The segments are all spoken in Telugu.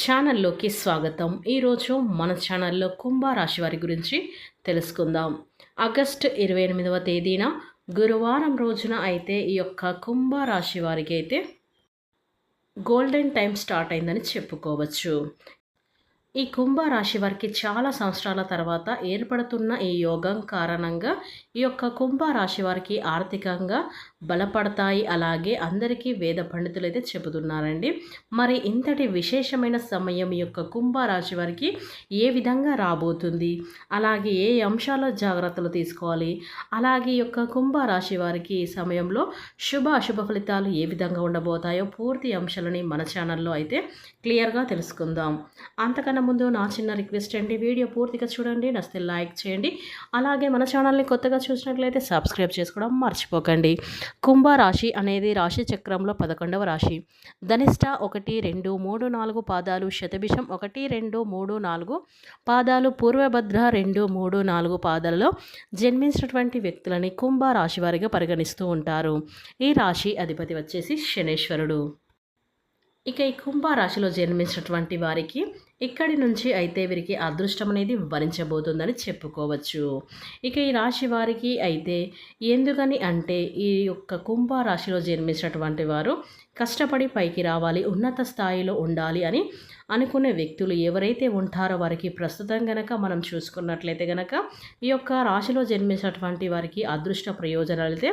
ఛానల్లోకి స్వాగతం. ఈరోజు మన ఛానల్లో కుంభరాశి వారి గురించి తెలుసుకుందాం. ఆగస్టు ఇరవై ఎనిమిదవ తేదీన గురువారం రోజున అయితే ఈ యొక్క కుంభరాశి వారికి అయితే గోల్డెన్ టైం స్టార్ట్ అయిందని చెప్పుకోవచ్చు. ఈ కుంభరాశి వారికి చాలా సంవత్సరాల తర్వాత ఏర్పడుతున్న ఈ యోగం కారణంగా ఈ యొక్క కుంభరాశి వారికి ఆర్థికంగా బలపడతాయి. అలాగే అందరికీ వేద పండితులు అయితే చెబుతున్నారండి. మరి ఇంతటి విశేషమైన సమయం యొక్క యొక్క కుంభరాశి వారికి ఏ విధంగా రాబోతుంది? అలాగే ఏ అంశాల్లో జాగ్రత్తలు తీసుకోవాలి? అలాగే ఈ యొక్క కుంభరాశి వారికి ఈ సమయంలో శుభ అశుభ ఫలితాలు ఏ విధంగా ఉండబోతాయో పూర్తి అంశాలని మన ఛానల్లో అయితే క్లియర్గా తెలుసుకుందాం. అంతకన్నా ముందు నా చిన్న రిక్వెస్ట్ అండి. వీడియో పూర్తిగా చూడండి నచ్చితే లైక్ చేయండి. అలాగే మన ఛానల్ని కొత్తగా చూసినట్లయితే సబ్స్క్రైబ్ చేసుకోవడం మర్చిపోకండి. కుంభరాశి అనేది రాశి చక్రంలో పదకొండవ రాశి. ధనిష్ట ఒకటి రెండు మూడు నాలుగు పాదాలు శతభిషం ఒకటి రెండు మూడు నాలుగు పాదాలు పూర్వభద్ర రెండు మూడు నాలుగు పాదాలలో జన్మించినటువంటి వ్యక్తులని కుంభరాశి వారిగా పరిగణిస్తూ ఉంటారు. ఈ రాశి అధిపతి వచ్చేసి శనేశ్వరుడు. ఇక ఈ కుంభరాశిలో జన్మించినటువంటి వారికి ఇక్కడి నుంచి అయితే వీరికి అదృష్టం అనేది వరించబోతుందని చెప్పుకోవచ్చు. ఇక ఈ రాశి వారికి అయితే ఎందుకని అంటే ఈ యొక్క కుంభ రాశిలో జన్మించినటువంటి వారు కష్టపడి పైకి రావాలి ఉన్నత స్థాయిలో ఉండాలి అని అనుకునే వ్యక్తులు ఎవరైతే ఉంటారో వారికి ప్రస్తుతం గనక మనం చూసుకున్నట్లయితే గనక ఈ యొక్క రాశిలో జన్మించినటువంటి వారికి అదృష్ట ప్రయోజనాలు అయితే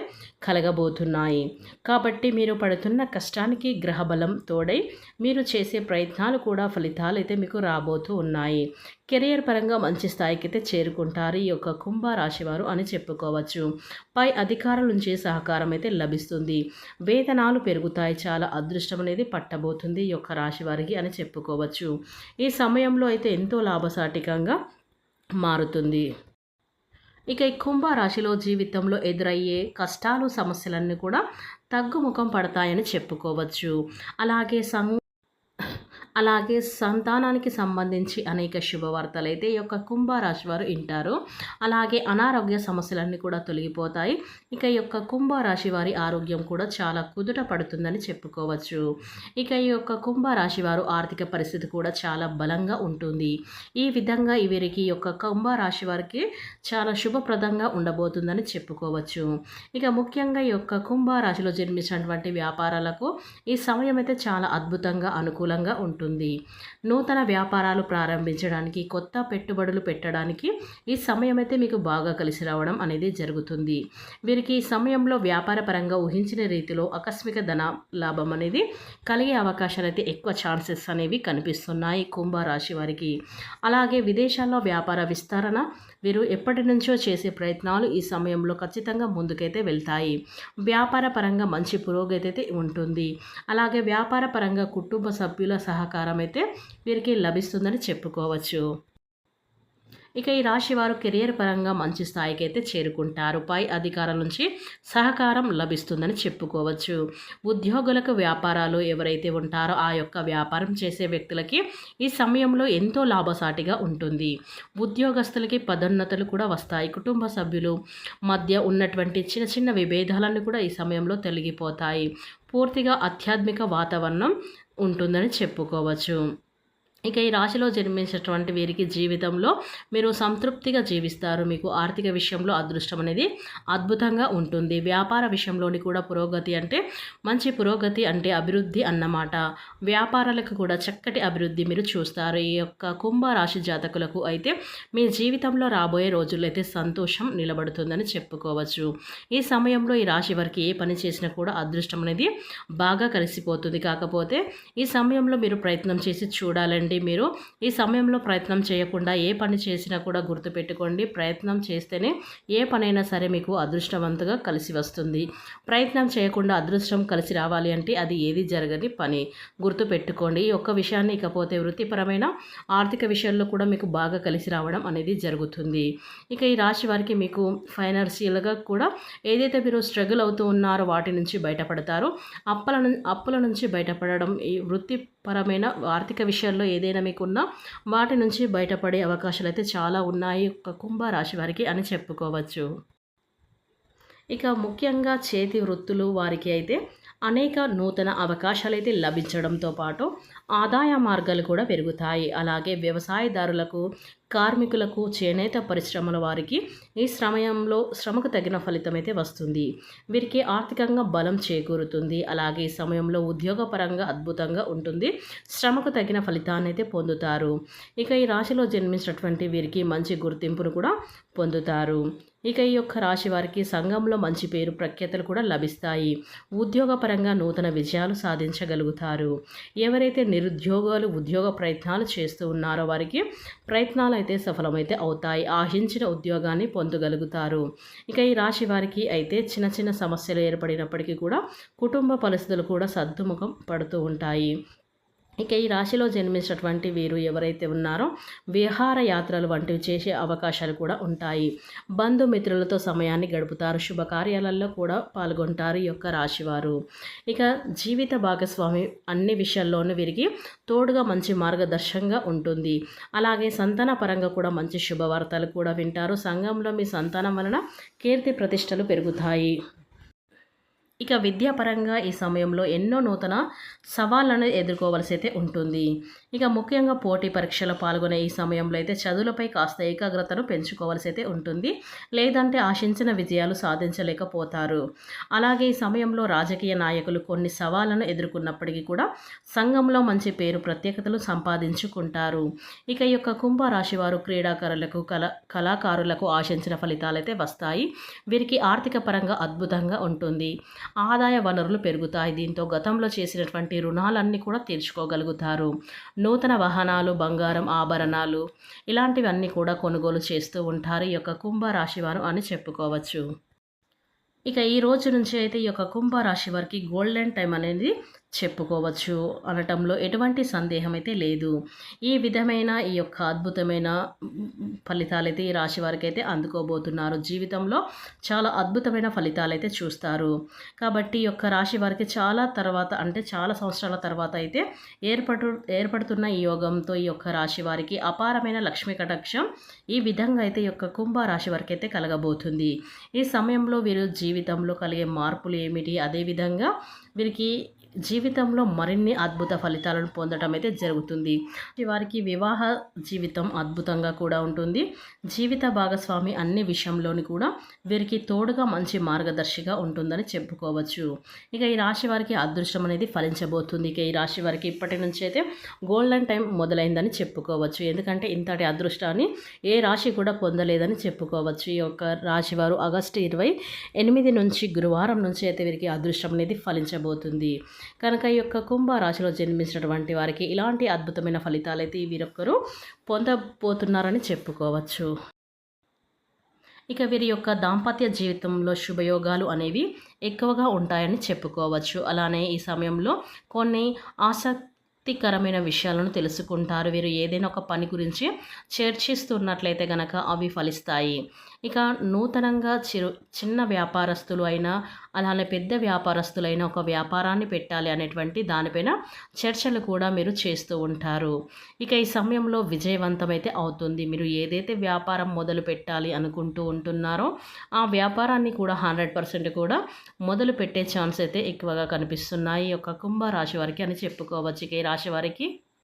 కలగబోతున్నాయి. కాబట్టి మీరు పడుతున్న కష్టానికి గ్రహబలం తోడై మీరు చేసే ప్రయత్నాలు కూడా ఫలితాలు అయితే మీకు రాబోతూ ఉన్నాయి. కెరియర్ పరంగా మంచి స్థాయికి అయితే చేరుకుంటారు ఈ యొక్క కుంభ రాశివారు అని చెప్పుకోవచ్చు. పై అధికారుల నుంచి సహకారం అయితే లభిస్తుంది. వేతనాలు పెరుగుతాయి. చాలా అదృష్టం అనేది పట్టబోతుంది ఈ యొక్క రాశి వారికి అని చెప్పుకోవచ్చు. ఈ సమయంలో అయితే ఎంతో లాభసాటికంగా మారుతుంది. ఇక ఈ కుంభరాశిలో జీవితంలో ఎదురయ్యే కష్టాలు సమస్యలన్నీ కూడా తగ్గుముఖం పడతాయని చెప్పుకోవచ్చు. అలాగే సం అలాగే సంతానానికి సంబంధించి అనేక శుభవార్తలు అయితే ఈ యొక్క కుంభరాశి వారు వింటారు. అలాగే అనారోగ్య సమస్యలన్నీ కూడా తొలగిపోతాయి. ఇక ఈ యొక్క కుంభరాశి వారి ఆరోగ్యం కూడా చాలా కుదుట పడుతుందని చెప్పుకోవచ్చు. ఇక ఈ యొక్క కుంభరాశి వారు ఆర్థిక పరిస్థితి కూడా చాలా బలంగా ఉంటుంది. ఈ విధంగా వీరికి ఈ యొక్క కుంభరాశి వారికి చాలా శుభప్రదంగా ఉండబోతుందని చెప్పుకోవచ్చు. ఇక ముఖ్యంగా ఈ యొక్క కుంభరాశిలో జన్మించినటువంటి వ్యాపారాలకు ఈ సమయం అయితే చాలా అద్భుతంగా అనుకూలంగా ఉంటుంది. ఉంటుంది. నూతన వ్యాపారాలు ప్రారంభించడానికి కొత్త పెట్టుబడులు పెట్టడానికి ఈ సమయం అయితే మీకు బాగా కలిసి రావడం అనేది జరుగుతుంది. వీరికి ఈ సమయంలో వ్యాపార పరంగా ఊహించిన రీతిలో ఆకస్మిక ధన లాభం అనేది కలిగే అవకాశాలు అయితే ఎక్కువ ఛాన్సెస్ అనేవి కనిపిస్తున్నాయి కుంభరాశి వారికి. అలాగే విదేశాల్లో వ్యాపార విస్తరణ వీరు ఎప్పటి నుంచో చేసే ప్రయత్నాలు ఈ సమయంలో ఖచ్చితంగా ముందుకైతే వెళ్తాయి. వ్యాపార పరంగా మంచి పురోగతి అయితే ఉంటుంది. అలాగే వ్యాపార పరంగా కుటుంబ సభ్యుల సహకారం అయితే వీరికి లభిస్తుందని చెప్పుకోవచ్చు. ఇక ఈ రాశి వారు కెరియర్ పరంగా మంచి స్థాయికి అయితే చేరుకుంటారు. పై అధికారుల నుంచి సహకారం లభిస్తుందని చెప్పుకోవచ్చు. ఉద్యోగులకు వ్యాపారాలు ఎవరైతే ఉంటారో ఆ యొక్క వ్యాపారం చేసే వ్యక్తులకి ఈ సమయంలో ఎంతో లాభసాటిగా ఉంటుంది. ఉద్యోగస్తులకి పదోన్నతులు కూడా వస్తాయి. కుటుంబ సభ్యులు మధ్య ఉన్నటువంటి చిన్న చిన్న విభేదాలన్నీ కూడా ఈ సమయంలో తొలగిపోతాయి. పూర్తిగా ఆధ్యాత్మిక వాతావరణం ఉంటుందని చెప్పుకోవచ్చు. ఇక ఈ రాశిలో జన్మించినటువంటి వీరికి జీవితంలో మీరు సంతృప్తిగా జీవిస్తారు. మీకు ఆర్థిక విషయంలో అదృష్టం అనేది అద్భుతంగా ఉంటుంది. వ్యాపార విషయంలోని కూడా పురోగతి అంటే మంచి పురోగతి అంటే అభివృద్ధి అన్నమాట. వ్యాపారాలకు కూడా చక్కటి అభివృద్ధి మీరు చూస్తారు. ఈ యొక్క కుంభరాశి జాతకులకు అయితే మీ జీవితంలో రాబోయే రోజుల్లో అయితే సంతోషం నిలబడుతుందని చెప్పుకోవచ్చు. ఈ సమయంలో ఈ రాశి వారికి ఏ పని చేసినా కూడా అదృష్టం అనేది బాగా కలిసిపోతుంది. కాకపోతే ఈ సమయంలో మీరు ప్రయత్నం చేసి చూడాలండి. చేయండి మీరు. ఈ సమయంలో ప్రయత్నం చేయకుండా ఏ పని చేసినా కూడా గుర్తుపెట్టుకోండి. ప్రయత్నం చేస్తేనే ఏ పనైనా సరే మీకు అదృష్టవంతంగా కలిసి వస్తుంది. ప్రయత్నం చేయకుండా అదృష్టం కలిసి రావాలి అంటే అది ఏది జరగని పని. గుర్తుపెట్టుకోండి. ఈ ఒక్క విషయాన్ని ఇకపోతే వృత్తిపరమైన ఆర్థిక విషయాల్లో కూడా మీకు బాగా కలిసి రావడం అనేది జరుగుతుంది. ఇక ఈ రాశి వారికి మీకు ఫైనాన్షియల్గా కూడా ఏదైతే మీరు స్ట్రగుల్ అవుతూ ఉన్నారో వాటి నుంచి బయటపడతారో. అప్పుల అప్పుల నుంచి బయటపడడం ఈ వృత్తిపరమైన ఆర్థిక విషయాల్లో ఏదైతే ఏదైనా మీకున్నా వాటి నుంచి బయటపడే అవకాశాలు అయితే చాలా ఉన్నాయి ఒక కుంభరాశి వారికి అని చెప్పుకోవచ్చు. ఇక ముఖ్యంగా చేతి వృత్తులు వారికి అయితే అనేక నూతన అవకాశాలు అయితే లభించడంతో పాటు ఆదాయ మార్గాలు కూడా పెరుగుతాయి. అలాగే వ్యవసాయదారులకు కార్మికులకు చేనేత పరిశ్రమల వారికి ఈ సమయంలో శ్రమకు తగిన ఫలితం అయితే వస్తుంది. వీరికి ఆర్థికంగా బలం చేకూరుతుంది. అలాగే ఈ సమయంలో ఉద్యోగపరంగా అద్భుతంగా ఉంటుంది. శ్రమకు తగిన ఫలితాన్ని అయితే పొందుతారు. ఇక ఈ రాశిలో జన్మించినటువంటి వీరికి మంచి గుర్తింపును కూడా పొందుతారు. ఇక ఈ యొక్క రాశి వారికి సంఘంలో మంచి పేరు ప్రఖ్యాతలు కూడా లభిస్తాయి. ఉద్యోగపరంగా నూతన విజయాలు సాధించగలుగుతారు. ఎవరైతే నిరుద్యోగాలు ఉద్యోగ ప్రయత్నాలు చేస్తూ ఉన్నారో వారికి ప్రయత్నాలు అయితే సఫలమైతే అవుతాయి. ఆశించిన ఉద్యోగాన్ని పొందగలుగుతారు. ఇక ఈ రాశి వారికి అయితే చిన్న చిన్న సమస్యలు ఏర్పడినప్పటికీ కూడా కుటుంబ పరిస్థితులు కూడా సర్దుముఖం పడుతూ ఉంటాయి. ఇక ఈ రాశిలో జన్మించినటువంటి వీరు ఎవరైతే ఉన్నారో విహారయాత్రలు వంటివి చేసే అవకాశాలు కూడా ఉంటాయి. బంధుమిత్రులతో సమయాన్ని గడుపుతారు. శుభకార్యాలలో కూడా పాల్గొంటారు ఈ యొక్క రాశివారు. ఇక జీవిత భాగస్వామి అన్ని విషయాల్లోనూ వీరికి తోడుగా మంచి మార్గదర్శకంగా ఉంటుంది. అలాగే సంతాన పరంగా కూడా మంచి శుభవార్తలు కూడా వింటారు. సంఘంలో మీ సంతానం వలన కీర్తి ప్రతిష్టలు పెరుగుతాయి. ఇక విద్యాపరంగా ఈ సమయంలో ఎన్నో నూతన సవాళ్ళను ఎదుర్కోవలసి అయితే ఉంటుంది. ఇక ముఖ్యంగా పోటీ పరీక్షలో పాల్గొనే ఈ సమయంలో అయితే చదువులపై కాస్త ఏకాగ్రతను పెంచుకోవాల్సి అయితే ఉంటుంది. లేదంటే ఆశించిన విజయాలు సాధించలేకపోతారు. అలాగే ఈ సమయంలో రాజకీయ నాయకులు కొన్ని సవాళ్ళను ఎదుర్కొన్నప్పటికీ కూడా సంఘంలో మంచి పేరు ప్రత్యేకతలు సంపాదించుకుంటారు. ఇక ఈ యొక్క కుంభరాశి వారు క్రీడాకారులకు కళ కళాకారులకు ఆశించిన ఫలితాలు అయితే వస్తాయి. వీరికి ఆర్థిక పరంగా అద్భుతంగా ఉంటుంది. ఆదాయ వనరులు పెరుగుతాయి. దీంతో గతంలో చేసినటువంటి రుణాలన్నీ కూడా తీర్చుకోగలుగుతారు. నూతన వాహనాలు బంగారం ఆభరణాలు ఇలాంటివన్నీ కూడా కొనుగోలు చేస్తూ ఉంటారు. ఈ యొక్క కుంభరాశి వారు అని చెప్పుకోవచ్చు. ఇక ఈ రోజు నుంచి అయితే ఈ యొక్క కుంభరాశి వారికి గోల్డెన్ టైం అనేది చెప్పుకోవచ్చు అనటంలో ఎటువంటి సందేహం అయితే లేదు. ఈ విధమైన ఈ యొక్క అద్భుతమైన ఫలితాలు అయితే ఈ రాశి వారికి అయితే అందుకోబోతున్నారు. జీవితంలో చాలా అద్భుతమైన ఫలితాలు అయితే చూస్తారు. కాబట్టి ఈ యొక్క రాశి వారికి చాలా తర్వాత అంటే చాలా సంవత్సరాల తర్వాత అయితే ఏర్పడు ఏర్పడుతున్న ఈ యోగంతో ఈ యొక్క రాశి వారికి అపారమైన లక్ష్మీ కటాక్షం ఈ విధంగా అయితే ఈ యొక్క కుంభ రాశి వారికి అయితే కలగబోతుంది. ఈ సమయంలో వీరు జీవితంలో కలిగే మార్పులు ఏమిటి? అదేవిధంగా వీరికి జీవితంలో మరిన్ని అద్భుత ఫలితాలను పొందడం అయితే జరుగుతుంది. వారికి వివాహ జీవితం అద్భుతంగా కూడా ఉంటుంది. జీవిత భాగస్వామి అన్ని విషయంలోని కూడా వీరికి తోడుగా మంచి మార్గదర్శిగా ఉంటుందని చెప్పుకోవచ్చు. ఇక ఈ రాశి వారికి అదృష్టం అనేది ఫలించబోతుంది. ఇక ఈ రాశి వారికి ఇప్పటి నుంచి అయితే గోల్డెన్ టైం మొదలైందని చెప్పుకోవచ్చు. ఎందుకంటే ఇంతటి అదృష్టాన్ని ఏ రాశి కూడా పొందలేదని చెప్పుకోవచ్చు. ఈ యొక్క రాశి వారు ఆగస్టు ఇరవై ఎనిమిది నుంచి గురువారం నుంచి అయితే వీరికి అదృష్టం అనేది ఫలించబోతుంది. కనుక ఈ యొక్క కుంభరాశిలో జన్మించినటువంటి వారికి ఇలాంటి అద్భుతమైన ఫలితాలైతే అయితే వీరొక్కరు పొందబోతున్నారని చెప్పుకోవచ్చు. ఇక వీరి యొక్క దాంపత్య జీవితంలో శుభయోగాలు అనేవి ఎక్కువగా ఉంటాయని చెప్పుకోవచ్చు. అలానే ఈ సమయంలో కొన్ని ఆసక్తికరమైన విషయాలను తెలుసుకుంటారు. వీరు ఏదైనా ఒక పని గురించి చర్చిస్తున్నట్లయితే గనక అవి ఫలిస్తాయి. ఇక నూతనంగా చిరు చిన్న వ్యాపారస్తులు అయినా అలానే పెద్ద వ్యాపారస్తులైన ఒక వ్యాపారాన్ని పెట్టాలి అనేటువంటి దానిపైన చర్చలు కూడా మీరు చేస్తూ ఉంటారు. ఇక ఈ సమయంలో విజయవంతమైతే అవుతుంది. మీరు ఏదైతే వ్యాపారం మొదలు పెట్టాలి అనుకుంటూ ఉంటున్నారో ఆ వ్యాపారాన్ని కూడా హండ్రెడ్ పర్సెంట్ కూడా మొదలు పెట్టే ఛాన్స్ అయితే ఎక్కువగా కనిపిస్తున్నాయి. ఈ యొక్క కుంభ రాశి వారికి అని చెప్పుకోవచ్చు. ఇక ఈ రాశి వారికి